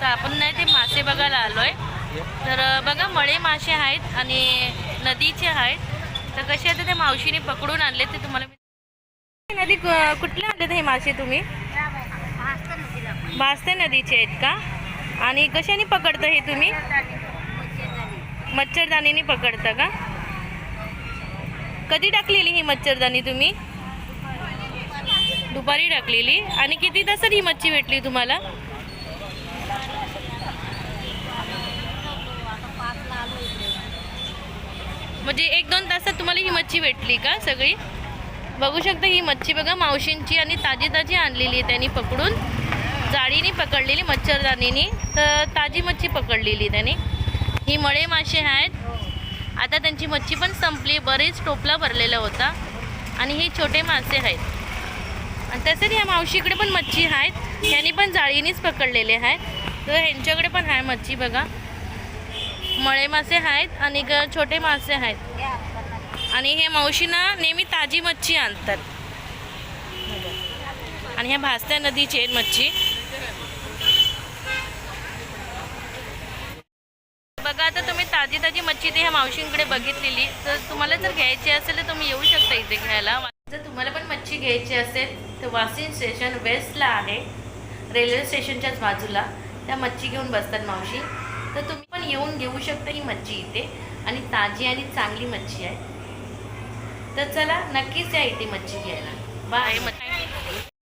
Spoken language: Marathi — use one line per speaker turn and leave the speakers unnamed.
तर आपण नाही ते मासे बघायला आलोय. तर बघा मळे मासे आहेत आणि नदीचे आहेत. तर कसे आता त्या मावशीने पकडून आणले ते तुम्हाला मी- नदी कु- कुठले आणले हे मासे तुम्ही? भासते नदीचे आहेत का? आणि कशाने पकडता हे तुम्ही? मच्छरदाणीने पकडता का? कधी टाकलेली ही मच्छरदाणी तुम्ही? दुपारी टाकलेली. आणि किती तासात ही मच्छी भेटली तुम्हाला? म्हणजे एक दोन तासात तुम्हाला ही मच्छी भेटली का सगळी? बघू शकता ही मच्छी बघा मावशींची आणि ताजी ताजी आणलेली आहे त्यांनी पकडून. जाळीने पकडलेली मच्छरदाणीनी तर ताजी मच्छी पकडलेली त्यांनी. ही मळे मासे आहेत. आता त्यांची मच्छी पण संपली बरेच टोपला भरलेला होता. आणि हे छोटे मासे आहेत. आणि तसेच ह्या मावशीकडे पण मच्छी आहेत. त्यांनी पण जाळीनेच पकडलेले आहेत. तर ह्यांच्याकडे पण आहे मच्छी बघा. मळे मासे आहेत आणि ग छोटे मासे आहेत. आणि हे मावशीना नेहमी ताजी मच्छी आणतात. आणि ह्या भासत्या नदीची आहे मच्छी. बघा आता तुम्ही ताजी ताजी मच्छी ते ह्या मावशींकडे बघितलेली. तर तुम्हाला जर घ्यायची असेल तर तुम्ही येऊ शकता इथे घ्यायला. जर तुम्हाला पण मच्छी घ्यायची असेल तर वाशिम स्टेशन वेस्टला आहे. रेल्वे स्टेशनच्याच बाजूला. त्या मच्छी घेऊन बसतात मावशी. तर तुम्ही येऊन घेऊ शकता ही मच्छी इथे. आणि ताजी आणि चांगली मच्छी आहे. तर चला नक्कीच या इथे मच्छी घ्यायला. बाय मच्छी